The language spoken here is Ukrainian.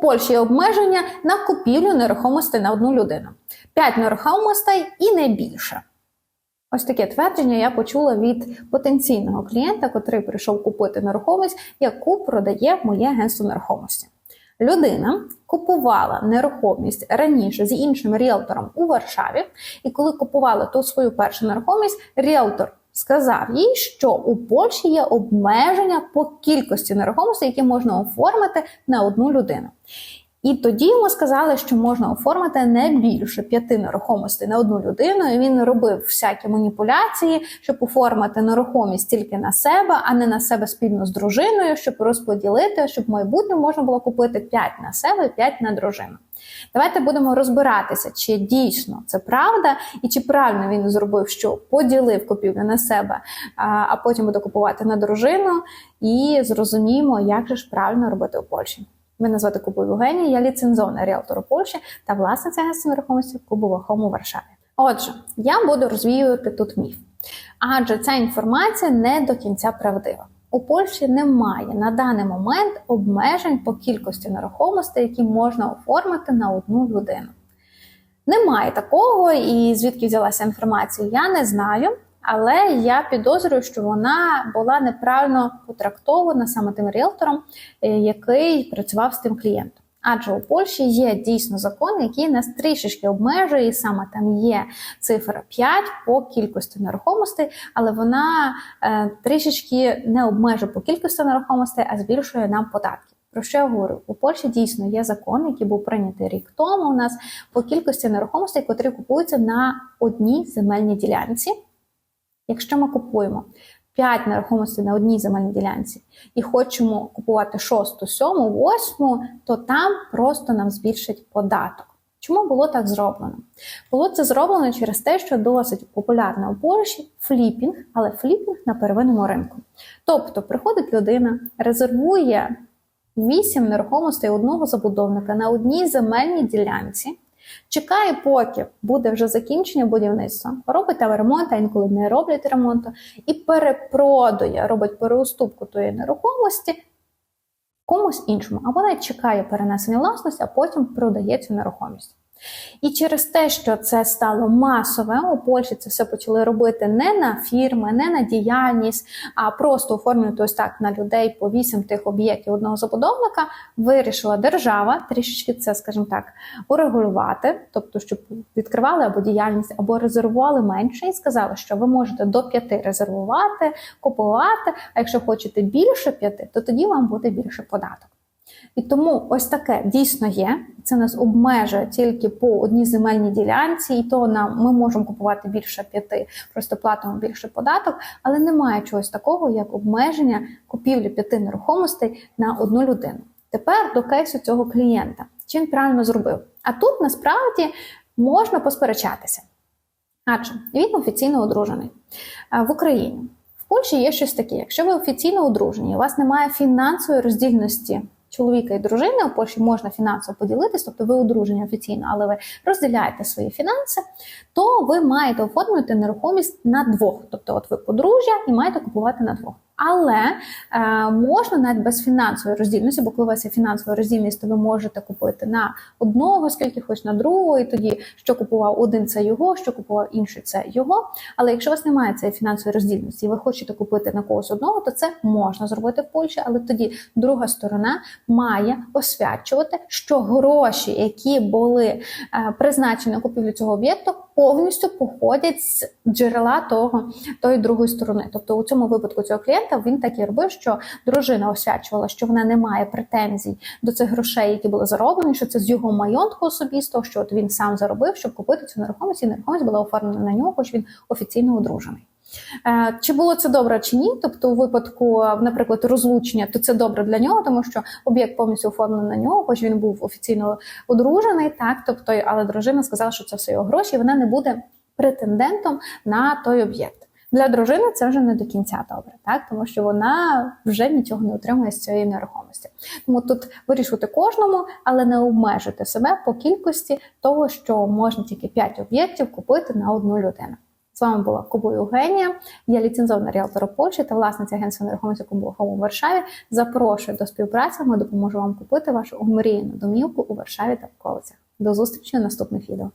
Польщі є обмеження на купівлю нерухомостей на одну людину. 5 нерухомостей і не більше. Ось таке твердження я почула від потенційного клієнта, котрий прийшов купити нерухомість, яку продає моє агентство нерухомості. Людина купувала нерухомість раніше з іншим ріелтором у Варшаві, і коли купувала ту свою першу нерухомість, ріелтор сказав їй, що у Польщі є обмеження по кількості нерухомості, які можна оформити на одну людину. І тоді йому сказали, що можна оформити не більше п'яти нерухомостей на одну людину. І він робив всякі маніпуляції, щоб оформити нерухомість тільки на себе, а не на себе спільно з дружиною, щоб розподілити, щоб в майбутньому можна було купити 5 на себе, 5 на дружину. Давайте будемо розбиратися, чи дійсно це правда, і чи правильно він зробив, що поділив купівлю на себе, а потім буде купувати на дружину, і зрозуміємо, як же ж правильно робити у Польщі. Мене звати Кубов Євгенія, я ліцензована ріалтор Польщі та власниця агентства нерухомості Кубова Хом у Варшаві. Отже, я буду розвіювати тут міф, адже ця інформація не до кінця правдива. У Польщі немає на даний момент обмежень по кількості нерухомостей, які можна оформити на одну людину. Немає такого, і звідки взялася інформація, я не знаю. Але я підозрюю, що вона була неправильно потрактована саме тим ріелтором, е, який працював з тим клієнтом. Адже у Польщі є дійсно закон, який нас трішечки обмежує, і саме там є цифра 5 по кількості нерухомостей, але вона е, трішечки не обмежує по кількості нерухомостей, а збільшує нам податки. Про що я говорю? У Польщі дійсно є закон, який був прийнятий рік тому. У нас по кількості нерухомостей, котрі купуються на одній земельній ділянці. Якщо ми купуємо 5 нерухомостей на одній земельній ділянці і хочемо купувати 6, 7, 8, то там просто нам збільшить податок. Чому було так зроблено? Було це зроблено через те, що досить популярно у Польщі фліпінг, але фліпінг на первинному ринку. Тобто приходить людина, резервує 8 нерухомостей одного забудовника на одній земельній ділянці. Чекає, поки буде вже закінчення будівництва, робить там ремонт, а інколи не роблять ремонту, і перепродує, робить переуступку тої нерухомості комусь іншому, або навіть чекає перенесення власності, а потім продає цю нерухомість. І через те, що це стало масове, у Польщі це все почали робити не на фірми, не на діяльність, а просто оформлювати ось так на людей по вісім тих об'єктів одного забудовника, вирішила держава трішечки це, скажімо так, урегулювати, тобто, щоб відкривали або діяльність, або резервували менше, і сказали, що ви можете до п'яти резервувати, купувати. А якщо хочете більше п'яти, то тоді вам буде більше податок. І тому ось таке дійсно є. Це нас обмежує тільки по одній земельній ділянці, і то нам ми можемо купувати більше п'яти, просто платимо більше податок, але немає чогось такого, як обмеження купівлі п'яти нерухомостей на одну людину. Тепер до кейсу цього клієнта. Чи він правильно зробив? А тут насправді можна посперечатися. Адже він офіційно одружений в Україні. В Польщі є щось таке: якщо ви офіційно одружені, у вас немає фінансової роздільності чоловіка і дружини у Польщі можна фінансово поділитись, тобто ви одружені офіційно, але ви розділяєте свої фінанси, то ви маєте оформлювати нерухомість на двох. Тобто, от ви подружжя і маєте купувати на двох. Але е, можна навіть без фінансової роздільності, бо коли у вас є фінансова роздільність, то ви можете купити на одного, скільки хоч на другого, і тоді що купував один, це його, що купував інший, це його. Але якщо у вас немає цієї фінансової роздільності, і ви хочете купити на когось одного, то це можна зробити в Польщі, але тоді друга сторона має освячувати, що гроші, які були е, призначені на купівлю цього об'єкту, повністю походять з джерела того тої другої сторони. Тобто у цьому випадку цього клієнта він так і робив, що дружина освячувала, що вона не має претензій до цих грошей, які були зароблені, що це з його майонтку особистого, що от він сам заробив, щоб купити цю нерухомість, і нерухомість була оформлена на нього, хоч він офіційно одружений. Е, чи було це добре чи ні? Тобто, у випадку, наприклад, розлучення, то це добре для нього, тому що об'єкт повністю оформлений на нього, хоч він був офіційно одружений, так тобто, але дружина сказала, що це все його гроші, і вона не буде претендентом на той об'єкт. Для дружини це вже не до кінця добре, так тому що вона вже нічого не отримує з цієї нерухомості. Тому тут вирішувати кожному, але не обмежити себе по кількості того, що можна тільки 5 об'єктів купити на одну людину. З вами була Кубо Євгенія. Я ліцензована ріалтора Польщі та власниця агентства нерухомості Кубо у Варшаві. Запрошую до співпраці. Ми допоможемо вам купити вашу омріяну домівку у Варшаві та околицях. До зустрічі у наступних відео.